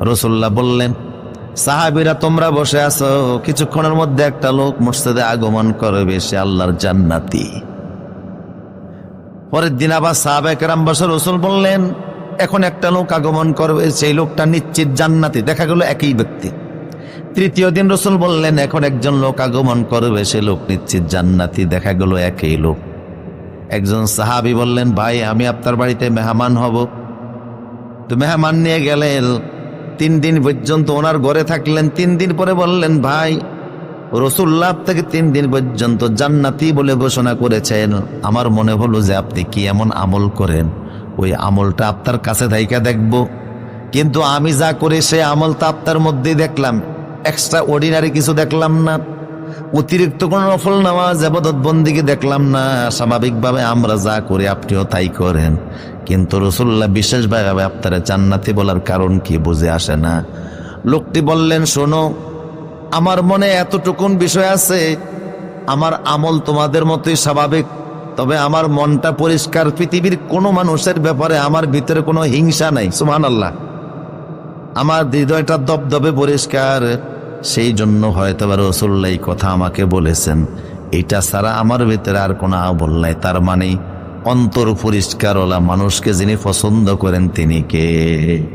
রসুল্লাহ বললেন, সাহাবিরা তোমরা বসে আছো, কিছুক্ষণের মধ্যে একটা লোক মসজিদে আগমন করবে, সে আল্লাহর জান্নাতি। পরের দিন আবার সাহাবেকেরাম বসে রসুল বললেন, এখন একটা লোক আগমন করবে, সেই লোকটা নিশ্চিত জান্নাতি। দেখা গেল একই ব্যক্তি। তৃতীয় দিন রসুল বললেন, এখন একজন লোক আগমন করবে, সে লোক নিশ্চিত জান্নাতি। দেখা গেল একই লোক। একজন সাহাবি বললেন, ভাই, আমি আপনার বাড়িতে মেহমান হব। তো মেহমান নিয়ে গেলেন তিন দিন পর্যন্ত ওনার ঘরে থাকলেন, তিন দিন পরে বললেন, ভাই, রসুল্লাহ থেকে তিন দিন পর্যন্ত জান্নাতি বলে ঘোষণা করেছেন। আমার মনে হলো যে আপনি কি এমন আমল করেন? ওই আমলটা আপনার কাছে দায়িকা দেখব। কিন্তু আমি যা করে, সে আমল তো আপনার মধ্যেই দেখলাম। এক্সট্রা অর্ডিনারি কিছু দেখলাম না। অতিরিক্ত কোন নফল নামাজ, আবাদত বন্দিকে দেখলাম না। স্বাভাবিকভাবে আমরা যা করি, আপনিও তাই করেন। কিন্তু রসুল্লাহ বিশেষভাবে আপনারা জান্নাতি বলার কারণ কি বুঝে আসে না। লোকটি বললেন, শোনো, আমার মনে এতটুকুন বিষয় আছে। আমার আমল তোমাদের মতোই স্বাভাবিক। তবে আমার মনটা পরিষ্কার। পৃথিবীর কোনো মানুষের ব্যাপারে আমার ভিতরে কোনো হিংসা নাই। সুমান আল্লাহ আমার হৃদয়টা দবদবে পরিষ্কার। সেই জন্য হয়তো বা রসুল্লা এই কথা আমাকে বলেছেন। এটা ছাড়া আমার ভেতরে আর কোনো আবল নাই। তার মানে অন্তর পরিষ্কারওয়ালা মানুষকে যিনি পছন্দ করেন তিনি কে?